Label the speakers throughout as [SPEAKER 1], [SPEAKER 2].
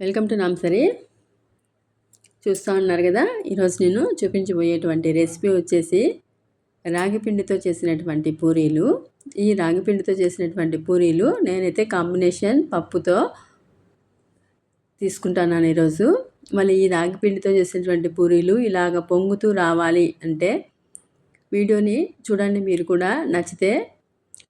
[SPEAKER 1] Welcome to నామ్సరీ చూస్తూ ఉన్నారు కదా ఈరోజు నేను చూపించబోయేటువంటి రెసిపీ వచ్చేసి రాగిపిండితో చేసినటువంటి పూరీలు. ఈ రాగిపిండితో చేసినటువంటి పూరీలు నేనైతే కాంబినేషన్ పప్పుతో తీసుకుంటాను ఈరోజు. మళ్ళీ ఈ రాగిపిండితో చేసినటువంటి పూరీలు ఇలాగ పొంగుతూ రావాలి అంటే వీడియోని చూడండి మీరు కూడా నచ్చితే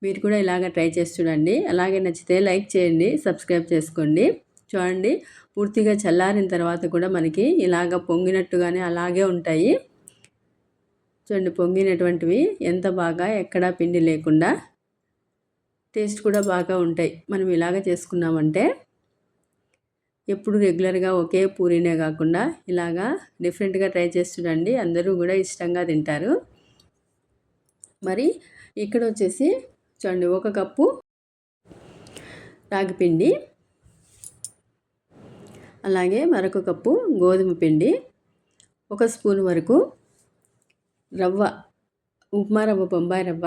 [SPEAKER 1] మీరు కూడా ఇలాగ ట్రై చేసి చూడండి. అలాగే నచ్చితే లైక్ చేయండి సబ్స్క్రైబ్ చేసుకోండి. చూడండి. పూర్తిగా చల్లారిన తర్వాత కూడా మనకి ఇలాగ పొంగినట్టుగానే అలాగే ఉంటాయి. చూడండి పొంగినటువంటివి ఎంత బాగా ఎక్కడా పిండి లేకుండా టేస్ట్ కూడా బాగా ఉంటాయి. మనం ఇలాగ చేసుకున్నామంటే ఎప్పుడు రెగ్యులర్గా ఒకే పూరీనే కాకుండా ఇలాగా డిఫరెంట్గా ట్రై చేసి చూడండి. అందరూ కూడా ఇష్టంగా తింటారు. మరి ఇక్కడ వచ్చేసి చూడండి ఒక కప్పు రాగిపిండి అలాగే మరొక కప్పు గోధుమ పిండి ఒక స్పూన్ వరకు రవ్వ ఉప్మా రవ్వ బొంబాయి రవ్వ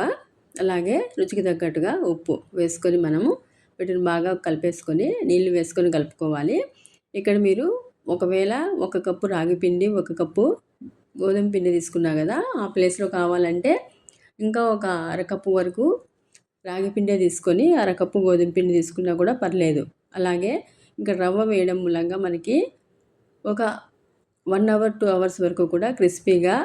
[SPEAKER 1] అలాగే రుచికి తగ్గట్టుగా ఉప్పు వేసుకొని మనము వీటిని బాగా కలిపేసుకొని నీళ్ళు వేసుకొని కలుపుకోవాలి. ఇక్కడ మీరు ఒకవేళ ఒక కప్పు రాగి పిండి ఒక కప్పు గోధుమ పిండి తీసుకున్నా కదా ఆ ప్లేస్లో కావాలంటే ఇంకా ఒక అరకప్పు వరకు రాగి పిండే తీసుకొని అరకప్పు గోధుమ పిండి తీసుకున్నా కూడా పర్లేదు. అలాగే ఇంకా రవ్వ వేయడం మూలంగా మనకి ఒక వన్ అవర్ టూ అవర్స్ వరకు కూడా క్రిస్పీగా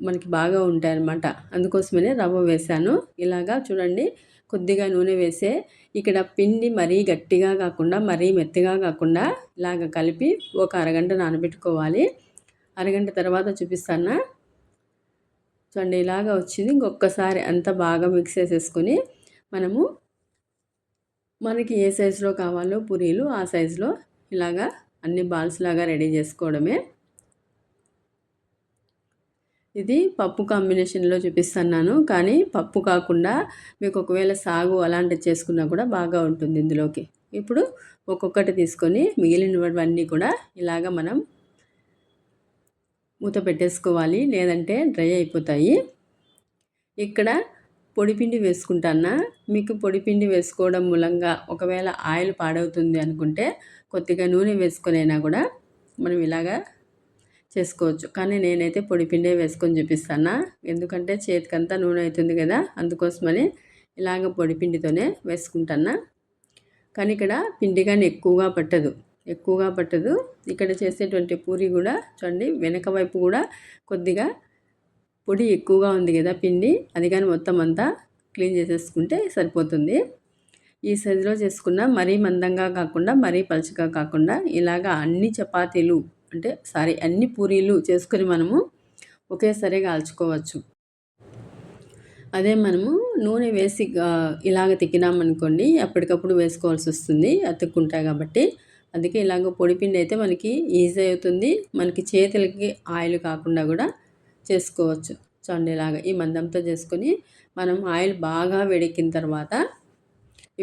[SPEAKER 1] మనకి బాగా ఉంటాయి అన్నమాట అందుకోసమనే రవ్వ వేసాను ఇలాగా చూడండి కొద్దిగా నూనె వేసే ఇక్కడ పిండి మరీ గట్టిగా కాకుండా మరీ మెత్తగా కాకుండా ఇలాగ కలిపి ఒక అరగంట నానబెట్టుకోవాలి. అరగంట తర్వాత చూపిస్తాను? చూడండి ఇలాగ వచ్చింది. ఇంకొకసారి అంత బాగా మిక్స్ చేసేసుకొని మనము మనకి ఏ సైజులో కావాలో పూరీలు ఆ సైజులో ఇలాగా అన్ని బాల్స్ లాగా రెడీ చేసుకోవడమే. ఇది పప్పు కాంబినేషన్లో చూపిస్తున్నాను. కానీ పప్పు కాకుండా మీకు ఒకవేళ సాగు అలాంటివి చేసుకున్నా కూడా బాగా ఉంటుంది ఇందులోకి. ఇప్పుడు ఒక్కొక్కటి తీసుకొని మిగిలినవన్నీ కూడా ఇలాగ మనం మూత పెట్టేసుకోవాలి. లేదంటే డ్రై అయిపోతాయి. ఇక్కడ పొడిపిండి వేసుకుంటానా? మీకు పొడిపిండి వేసుకోవడం మూలంగా ఒకవేళ ఆయిల్ పాడవుతుంది అనుకుంటే కొద్దిగా నూనె వేసుకునైనా కూడా మనం ఇలాగా చేసుకోవచ్చు. కానీ నేనైతే పొడిపిండే వేసుకొని చూపిస్తానా? ఎందుకంటే చేతికంతా నూనె అవుతుంది కదా అందుకోసమని ఇలాగ పొడిపిండితోనే వేసుకుంటాను? కానీ ఇక్కడ పిండి కానీ ఎక్కువగా పట్టదు. ఎక్కువగా పట్టదు. ఇక్కడ చేసేటువంటి పూరి కూడా చూడండి వెనక వైపు కూడా కొద్దిగా పొడి ఎక్కువగా ఉంది కదా పిండి అది కానీ మొత్తం అంతా క్లీన్ చేసేసుకుంటే సరిపోతుంది. ఈ సైజులో చేసుకున్న మరీ మందంగా కాకుండా మరీ పలుచగా కాకుండా ఇలాగా అన్ని చపాతీలు అంటే సారీ అన్ని పూరీలు చేసుకొని మనము ఒకేసారి కాల్చుకోవచ్చు. అదే మనము నూనె వేసి ఇలాగ తిక్కినామనుకోండి అప్పటికప్పుడు వేసుకోవాల్సి వస్తుంది అతుక్కుంటాయి కాబట్టి. అందుకే ఇలాగ పొడిపిండి అయితే మనకి ఈజీ అవుతుంది. మనకి చేతులకి ఆయిల్ కాకుండా కూడా చేసుకోవచ్చు. చూడండి ఇలాగా ఈ మందంతో చేసుకొని మనం ఆయిల్ బాగా వేడెక్కిన తర్వాత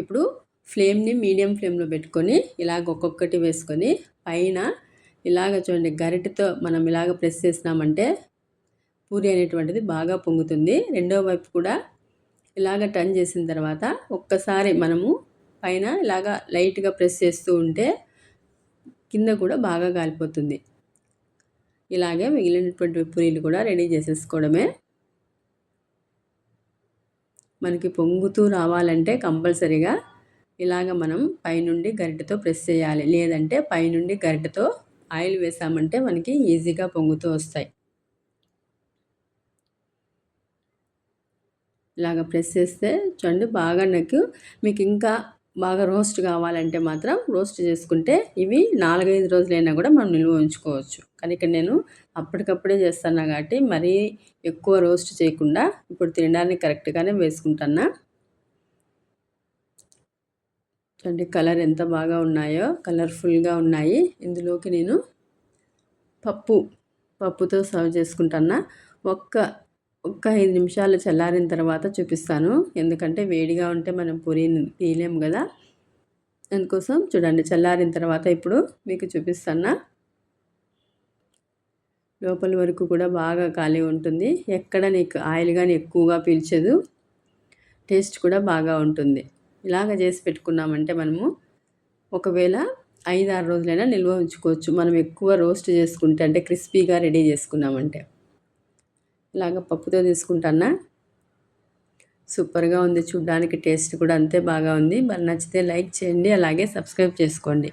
[SPEAKER 1] ఇప్పుడు ఫ్లేమ్ని మీడియం ఫ్లేమ్లో పెట్టుకొని ఇలాగ ఒక్కొక్కటి వేసుకొని పైన ఇలాగ చూడండి గరిటెతో మనం ఇలాగ ప్రెస్ చేసినామంటే పూరి అనేటువంటిది బాగా పొంగుతుంది. రెండో వైపు కూడా ఇలాగ టర్న్ చేసిన తర్వాత ఒక్కసారి మనము పైన ఇలాగ లైట్గా ప్రెస్ చేస్తూ ఉంటే కింద కూడా బాగా కాలిపోతుంది. ఇలాగే మిగిలినటువంటి పూరీలు కూడా రెడీ చేసేసుకోవడమే. మనకి పొంగుతూ రావాలంటే కంపల్సరీగా ఇలాగ మనం పైనుండి గరిటెతో ప్రెస్ చేయాలి. లేదంటే పైనుండి గరిటెతో ఆయిల్ వేసామంటే మనకి ఈజీగా పొంగుతూ వస్తాయి. ఇలాగ ప్రెస్ చేస్తే చూడండి బాగా నాకు మీకు ఇంకా బాగా రోస్ట్ కావాలంటే మాత్రం రోస్ట్ చేసుకుంటే ఇవి నాలుగైదు రోజులైనా కూడా మనం నిల్వ ఉంచుకోవచ్చు. కానీ ఇక్కడ నేను అప్పటికప్పుడే చేస్తాను కాబట్టి మరీ ఎక్కువ రోస్ట్ చేయకుండా ఇప్పుడు తినడానికి కరెక్ట్గానే వేసుకుంటున్నా. చూడండి కలర్ ఎంత బాగా ఉన్నాయో కలర్ఫుల్గా ఉన్నాయి. ఇందులోకి నేను పప్పు పప్పుతో సర్వ్ చేసుకుంటున్నా. ఒక్క ఒక ఐదు నిమిషాలు చల్లారిన తర్వాత చూపిస్తాను. ఎందుకంటే వేడిగా ఉంటే మనం పూరీని తీయలేము కదా. అందుకోసం చూడండి చల్లారిన తర్వాత ఇప్పుడు మీకు చూపిస్తున్నా. లోపల వరకు కూడా బాగా ఖాళీ ఉంటుంది. ఎక్కడ నీకు ఆయిల్ కానీ ఎక్కువగా పీల్చదు. టేస్ట్ కూడా బాగా ఉంటుంది. ఇలాగ చేసి పెట్టుకున్నామంటే మనము ఒకవేళ ఐదు ఆరు రోజులైనా నిల్వ ఉంచుకోవచ్చు. మనం ఎక్కువ రోస్ట్ చేసుకుంటే అంటే క్రిస్పీగా రెడీ చేసుకున్నామంటే. ఇలాగ పప్పుతో తీసుకుంటానా? సూపర్గా ఉంది. చూడ్డానికి టేస్ట్ కూడా అంతే బాగా ఉంది. మరి నచ్చితే లైక్ చేయండి. అలాగే సబ్స్క్రైబ్ చేసుకోండి.